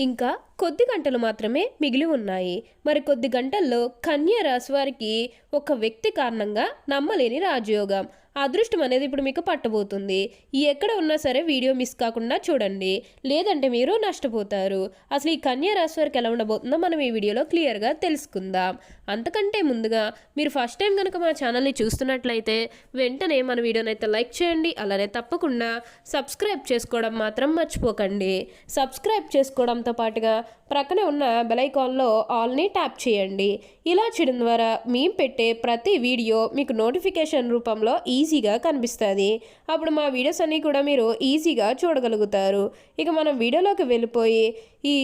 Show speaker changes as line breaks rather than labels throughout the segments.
ఇంకా కొద్ది గంటలు మాత్రమే మిగిలి ఉన్నాయి. మరి కొద్ది గంటల్లో కన్య రాశి వారికి ఒక వ్యక్తి కారణంగా నమ్మలేని రాజయోగం. అదృష్టం అనేది ఇప్పుడు మీకు పట్టబోతుంది. ఈ ఎక్కడ ఉన్నా సరే వీడియో మిస్ కాకుండా చూడండి. లేదంటే మీరు నష్టపోతారు. అసలు ఈ కన్యా రాశి వారికి ఎలా ఉండబోతుందో మనం ఈ వీడియోలో క్లియర్గా తెలుసుకుందాం. అంతకంటే ముందుగా మీరు ఫస్ట్ టైం కనుక మా ఛానల్ని చూస్తున్నట్లయితే వెంటనే మన వీడియోని అయితే లైక్ చేయండి. అలానే తప్పకుండా సబ్స్క్రైబ్ చేసుకోవడం మాత్రం మర్చిపోకండి. సబ్స్క్రైబ్ చేసుకోవడంతో పాటుగా ప్రక్కనే ఉన్న బెలైకాన్లో ఆల్ని ట్యాప్ చేయండి. ఇలా చేయడం ద్వారా మేము పెట్టే ప్రతి వీడియో మీకు నోటిఫికేషన్ రూపంలో ఈజీగా కనిపిస్తుంది. అప్పుడు మా వీడియోస్ అన్నీ కూడా మీరు ఈజీగా చూడగలుగుతారు. ఇక మనం వీడియోలోకి వెళ్ళిపోయి ఈ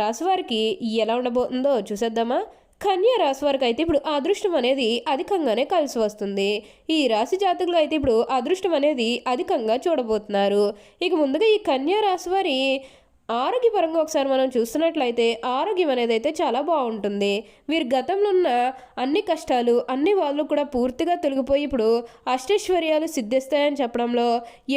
రాశి వారికి ఎలా ఉండబోతుందో చూసేద్దామా? కన్యా రాశి వారికి అయితే ఇప్పుడు అదృష్టం అనేది అధికంగానే కలిసి వస్తుంది. ఈ రాశి జాతకులు అయితే ఇప్పుడు అదృష్టం అనేది అధికంగా చూడబోతున్నారు. ఇక ముందుగా ఈ కన్యా రాశి వారి ఆరోగ్యపరంగా ఒకసారి మనం చూస్తున్నట్లయితే ఆరోగ్యం అనేది అయితే చాలా బాగుంటుంది. వీరి గతంలో ఉన్న అన్ని కష్టాలు అన్ని వాళ్ళు కూడా పూర్తిగా తొలగిపోయి ఇప్పుడు అష్టైశ్వర్యాలు సిద్ధిస్తాయని చెప్పడంలో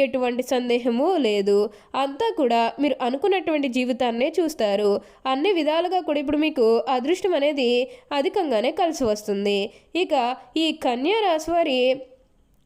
ఎటువంటి సందేహము లేదు. అంతా కూడా మీరు అనుకున్నటువంటి జీవితాన్నే చూస్తారు. అన్ని విధాలుగా కూడా ఇప్పుడు మీకు అదృష్టం అనేది అధికంగానే కలిసి వస్తుంది. ఇక ఈ కన్యా రాశి వారి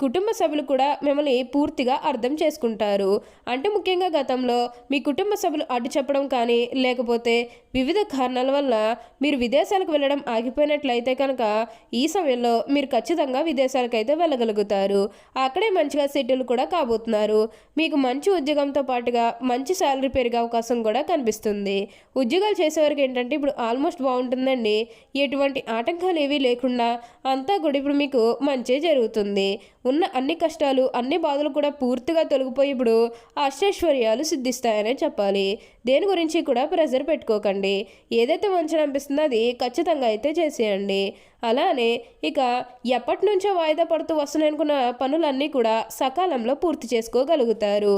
కుటుంబ సభ్యులు కూడా మిమ్మల్ని పూర్తిగా అర్థం చేసుకుంటారు. అంటే ముఖ్యంగా గతంలో మీ కుటుంబ సభ్యులు అడ్డు చెప్పడం కానీ లేకపోతే వివిధ కారణాల వల్ల మీరు విదేశాలకు వెళ్ళడం ఆగిపోయినట్లయితే కనుక ఈ సమయంలో మీరు ఖచ్చితంగా విదేశాలకైతే వెళ్ళగలుగుతారు. అక్కడే మంచిగా సెటిల్ కూడా కాబోతున్నారు. మీకు మంచి ఉద్యోగంతో పాటుగా మంచి శాలరీ పెరిగే అవకాశం కూడా కనిపిస్తుంది. ఉద్యోగాలు చేసేవారికి ఏంటంటే ఇప్పుడు ఆల్మోస్ట్ బాగుంటుందండి. ఎటువంటి ఆటంకాలు ఏవీ లేకుండా అంతా కూడా ఇప్పుడు మీకు మంచి జరుగుతుంది. ఉన్న అన్ని కష్టాలు అన్ని బాధలు కూడా పూర్తిగా తొలగిపోయి ఇప్పుడు అష్టైశ్వర్యాలు సిద్ధిస్తాయనే చెప్పాలి. దేని గురించి కూడా ప్రెజర్ పెట్టుకోకండి. ఏదైతే మంచిగా అనిపిస్తుందో అది ఖచ్చితంగా అయితే చేసేయండి. అలానే ఇక ఎప్పటి నుంచో వాయిదా పడుతూ వస్తున్నాయనుకున్న పనులన్నీ కూడా సకాలంలో పూర్తి చేసుకోగలుగుతారు.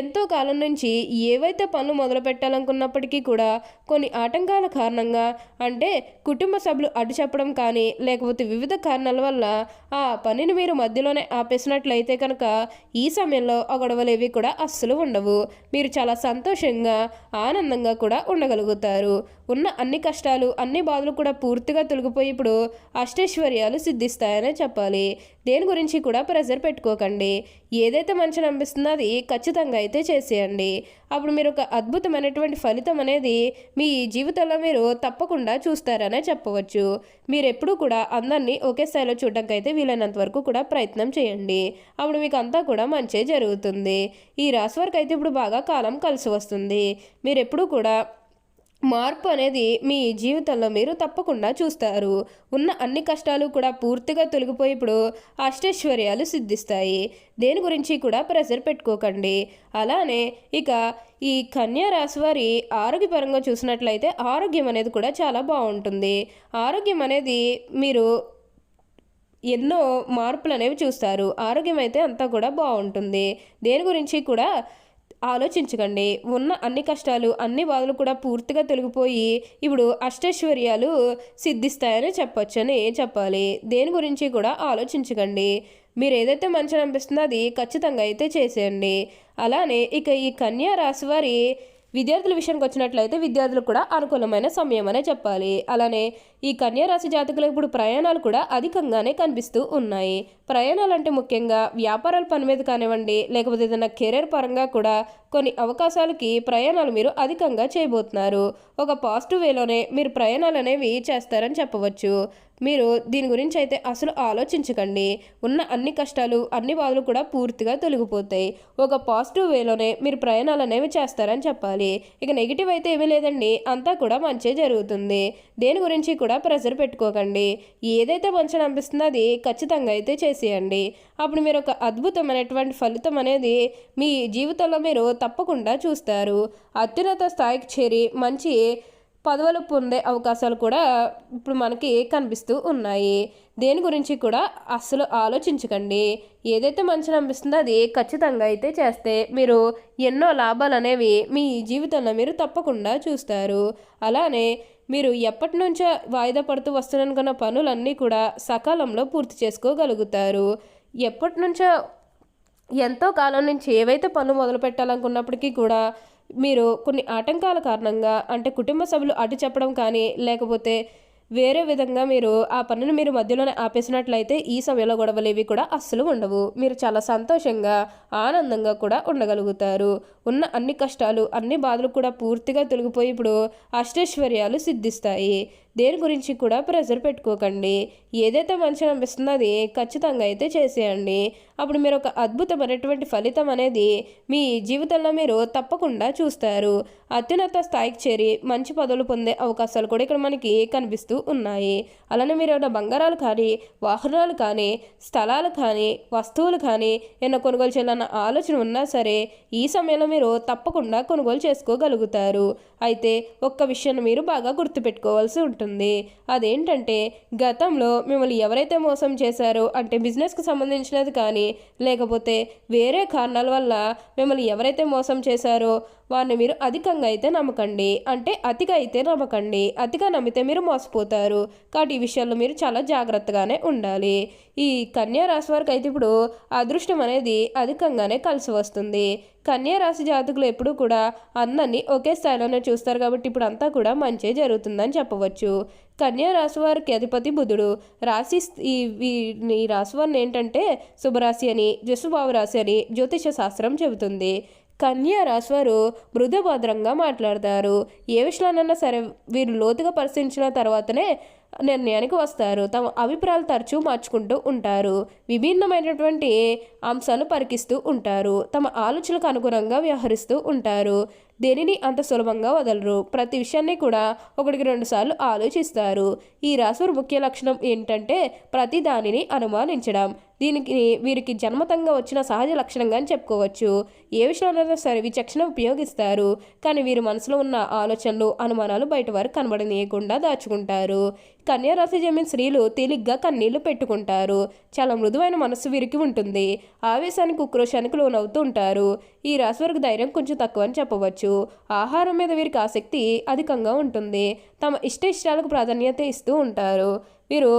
ఎంతో కాలం నుంచి ఏవైతే పనులు మొదలు పెట్టాలనుకున్నప్పటికీ కూడా కొన్ని ఆటంకాల కారణంగా అంటే కుటుంబ సభ్యులు అడ్డు చెప్పడం కానీ లేకపోతే వివిధ కారణాల వల్ల ఆ పనిని మీరు మధ్యలోనే ఆపేసినట్లయితే కనుక ఈ సమయంలో ఆ గొడవలేవి కూడా అస్సలు ఉండవు. మీరు చాలా సంతోషంగా ఆనందంగా కూడా ఉండగలుగుతారు. ఉన్న అన్ని కష్టాలు అన్ని బాధలు కూడా పూర్తిగా తొలగిపోయి ఇప్పుడు అష్టైశ్వర్యాలు సిద్ధిస్తాయనే చెప్పాలి. దేని గురించి కూడా ప్రెజర్ పెట్టుకోకండి. ఏదైతే మంచిని అనిపిస్తుందో అది ఖచ్చితంగా అయితే చేసేయండి. అప్పుడు మీరు ఒక అద్భుతమైనటువంటి ఫలితం అనేది మీ జీవితంలో మీరు తప్పకుండా చూస్తారనే చెప్పవచ్చు. మీరు ఎప్పుడూ కూడా అందరినీ ఒకే స్థాయిలో చూడడానికి అయితే వీలైనంత వరకు కూడా ప్రయత్నం చేయండి. అప్పుడు మీకు అంతా కూడా మంచి జరుగుతుంది. ఈ రాశి వరకు అయితే ఇప్పుడు బాగా కాలం కలిసి వస్తుంది. మీరు ఎప్పుడూ కూడా మార్పు అనేది మీ జీవితంలో మీరు తప్పకుండా చూస్తారు. ఉన్న అన్ని కష్టాలు కూడా పూర్తిగా తొలగిపోయి ఇప్పుడు అష్టైశ్వర్యాలు సిద్ధిస్తాయి. దేని గురించి కూడా ప్రెషర్ పెట్టుకోకండి. అలానే ఇక ఈ కన్యా రాశి వారి ఆరోగ్యపరంగా చూసినట్లయితే ఆరోగ్యం అనేది కూడా చాలా బాగుంటుంది. ఆరోగ్యం అనేది మీరు ఎన్నో మార్పులు అనేవి చూస్తారు. ఆరోగ్యం అయితే అంతా కూడా బాగుంటుంది. దేని గురించి కూడా ఆలోచించకండి. ఉన్న అన్ని కష్టాలు అన్ని బాధలు కూడా పూర్తిగా తొలగిపోయి ఇప్పుడు అష్టైశ్వర్యాలు సిద్ధిస్తాయని చెప్పొచ్చని చెప్పాలి. దేని గురించి కూడా ఆలోచించకండి. మీరు ఏదైతే మంచిగా అనిపిస్తుందో అది ఖచ్చితంగా అయితే చేసేయండి. అలానే ఇక ఈ కన్యా రాశి వారి విద్యార్థుల విషయానికి వచ్చినట్లయితే విద్యార్థులకు కూడా అనుకూలమైన సమయం అనే చెప్పాలి. అలానే ఈ కన్యారాశి జాతకులకు ఇప్పుడు ప్రయాణాలు కూడా అధికంగానే కనిపిస్తూ ఉన్నాయి. ప్రయాణాలు అంటే ముఖ్యంగా వ్యాపారాల పని మీద కానివ్వండి లేకపోతే ఏదైనా కెరీర్ పరంగా కూడా కొన్ని అవకాశాలకి ప్రయాణాలు మీరు అధికంగా చేయబోతున్నారు. ఒక పాజిటివ్ వేలోనే మీరు ప్రయాణాలు అనేవి చేస్తారని చెప్పవచ్చు. మీరు దీని గురించి అయితే అసలు ఆలోచించకండి. ఉన్న అన్ని కష్టాలు అన్ని బాధలు కూడా పూర్తిగా తొలగిపోతాయి. ఒక పాజిటివ్ వేలోనే మీరు ప్రయాణాలు అనేవి చేస్తారని చెప్పాలి. ఇక నెగిటివ్ అయితే ఏమీ లేదండి. అంతా కూడా మంచి జరుగుతుంది. దేని గురించి కూడా ప్రెషర్ పెట్టుకోకండి. ఏదైతే మంచిగా అనిపిస్తుందో అది ఖచ్చితంగా అయితే చేసేయండి. అప్పుడు మీరు ఒక అద్భుతమైనటువంటి ఫలితం అనేది మీ జీవితంలో మీరు తప్పకుండా చూస్తారు. అత్యున్నత స్థాయికి చేరి మంచి పదవులు పొందే అవకాశాలు కూడా ఇప్పుడు మనకి కనిపిస్తూ ఉన్నాయి. దేని గురించి కూడా అస్సలు ఆలోచించకండి. ఏదైతే మంచిని అనిపిస్తుందో అది ఖచ్చితంగా అయితే చేస్తే మీరు ఎన్నో లాభాలు అనేవి మీ జీవితంలో మీరు తప్పకుండా చూస్తారు. అలానే మీరు ఎప్పటి నుంచో వాయిదా పడుతూ వస్తున్ననుకున్న పనులన్నీ కూడా సకాలంలో పూర్తి చేసుకోగలుగుతారు. ఎప్పటి నుంచో ఎంతో కాలం నుంచి ఏవైతే పనులు మొదలు పెట్టాలనుకున్నప్పటికీ కూడా మీరు కొన్ని ఆటంకాల కారణంగా అంటే కుటుంబ సభ్యులు అటు చెప్పడం కానీ లేకపోతే వేరే విధంగా మీరు ఆ పనిని మీరు మధ్యలోనే ఆపేసినట్లయితే ఈ సమయంలో గొడవలు ఇవి కూడా అస్సలు ఉండవు. మీరు చాలా సంతోషంగా ఆనందంగా కూడా ఉండగలుగుతారు. ఉన్న అన్ని కష్టాలు అన్ని బాధలు కూడా పూర్తిగా తొలగిపోయి ఇప్పుడు అష్టైశ్వర్యాలు సిద్ధిస్తాయి. దేని గురించి కూడా ప్రెజర్ పెట్టుకోకండి. ఏదైతే మంచి అనిపిస్తుందో అది ఖచ్చితంగా అయితే చేసేయండి. అప్పుడు మీరు ఒక అద్భుతమైనటువంటి ఫలితం అనేది మీ జీవితంలో మీరు తప్పకుండా చూస్తారు. అత్యున్నత స్థాయికి చేరి మంచి పదవులు పొందే అవకాశాలు కూడా ఇక్కడ మనకి కనిపిస్తూ ఉన్నాయి. అలానే మీరు ఏమైనా బంగారాలు కానీ వాహనాలు కానీ స్థలాలు కానీ వస్తువులు కానీ ఏమైనా కొనుగోలు చేయాలన్న ఆలోచన ఉన్నా సరే ఈ సమయంలో మీరు తప్పకుండా కొనుగోలు చేసుకోగలుగుతారు. అయితే ఒక్క విషయాన్ని మీరు బాగా గుర్తుపెట్టుకోవాల్సి ఉంటుంది. అదేంటంటే గతంలో మిమ్మల్ని ఎవరైతే మోసం చేశారో అంటే బిజినెస్కి సంబంధించినది కానీ లేకపోతే వేరే కారణాల వల్ల మిమ్మల్ని ఎవరైతే మోసం చేశారో వారిని మీరు అధికంగా అయితే నమ్మకండి. అంటే అతిగా అయితే నమ్మకండి. అతిగా నమ్మితే మీరు మోసపోతారు. కాబట్టి ఈ విషయాల్లో మీరు చాలా జాగ్రత్తగానే ఉండాలి. ఈ కన్యా రాశి వారికి అయితే ఇప్పుడు అదృష్టం అనేది అధికంగానే కలిసి వస్తుంది. కన్యా రాశి జాతకులు ఎప్పుడూ కూడా అందరినీ ఒకే స్థాయిలోనే చూస్తారు కాబట్టి ఇప్పుడు అంతా కూడా మంచి జరుగుతుందని చెప్పవచ్చు. కన్యా రాశి వారికి అధిపతి బుధుడు. రాశి ఈ ఈ రాశి వారిని ఏంటంటే శుభరాశి అని జస్సుబాబు రాశి అని జ్యోతిష శాస్త్రం చెబుతుంది. కన్యా రాశి వారు మృదుభద్రంగా మాట్లాడతారు. ఏ విషయాలన్నా సరే వీరు లోతుగా పరిశీలించిన తర్వాతనే నిర్ణయానికి వస్తారు. తమ అభిప్రాయాలు తరచూ మార్చుకుంటూ ఉంటారు. విభిన్నమైనటువంటి అంశాలు పరికిస్తూ ఉంటారు. తమ ఆలోచనలకు అనుగుణంగా వ్యవహరిస్తూ ఉంటారు. దేనిని అంత సులభంగా వదలరు. ప్రతి విషయాన్ని కూడా ఒకటికి రెండు సార్లు ఆలోచిస్తారు. ఈ రాశి ముఖ్య లక్షణం ఏంటంటే ప్రతి దానిని అనుమానించడం. దీనికి వీరికి జన్మతంగా వచ్చిన సహజ లక్షణంగా అని చెప్పుకోవచ్చు. ఏ విషయంలో సరే విచక్షణ ఉపయోగిస్తారు. కానీ వీరి మనసులో ఉన్న ఆలోచనలు అనుమానాలు బయట వారు కనబడనీయకుండా దాచుకుంటారు. కన్యారాశి జమిన స్త్రీలు తేలిగ్గా కన్నీళ్ళు పెట్టుకుంటారు. చాలా మృదువైన మనస్సు వీరికి ఉంటుంది. ఆవేశానికి ఉక్రోషానికి లోనవుతూ ఉంటారు. ఈ రాశి వారికి ధైర్యం కొంచెం తక్కువ అని చెప్పవచ్చు. ఆహారం మీద వీరికి ఆసక్తి అధికంగా ఉంటుంది. తమ ఇష్ట ఇష్టాలకు ప్రాధాన్యత ఇస్తూ ఉంటారు. వీరు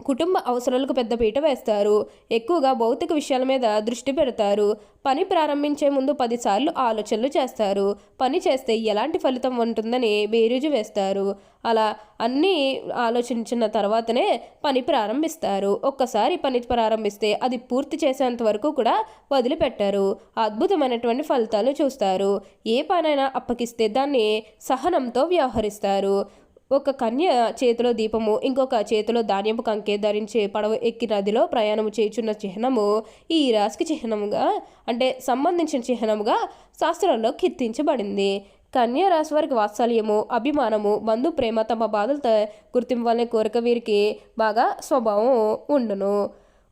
కుటుంబ అవసరాలకు పెద్దపీట వేస్తారు. ఎక్కువగా భౌతిక విషయాల మీద దృష్టి పెడతారు. పని ప్రారంభించే ముందు పదిసార్లు ఆలోచనలు చేస్తారు. పని చేస్తే ఎలాంటి ఫలితం ఉంటుందని బేరీజు వేస్తారు. అలా అన్నీ ఆలోచించిన తర్వాతనే పని ప్రారంభిస్తారు. ఒక్కసారి పని ప్రారంభిస్తే అది పూర్తి చేసేంత వరకు కూడా వదిలిపెట్టారు. అద్భుతమైనటువంటి ఫలితాలు చూస్తారు. ఏ పనైనా అప్పగిస్తే దాన్ని సహనంతో వ్యవహరిస్తారు. ఒక కన్య చేతిలో దీపము ఇంకొక చేతిలో ధాన్యపు కంకే ధరించే పడవ ఎక్కి నదిలో ప్రయాణము చేయుచున్న చిహ్నము ఈ రాశికి చిహ్నముగా అంటే సంబంధించిన చిహ్నముగా శాస్త్రంలో కీర్తించబడింది. కన్యా రాశి వారికి వాత్సల్యము అభిమానము బంధు ప్రేమ తమ బాధలతో గుర్తింపాలనే కోరిక వీరికి బాగా స్వభావం ఉండును.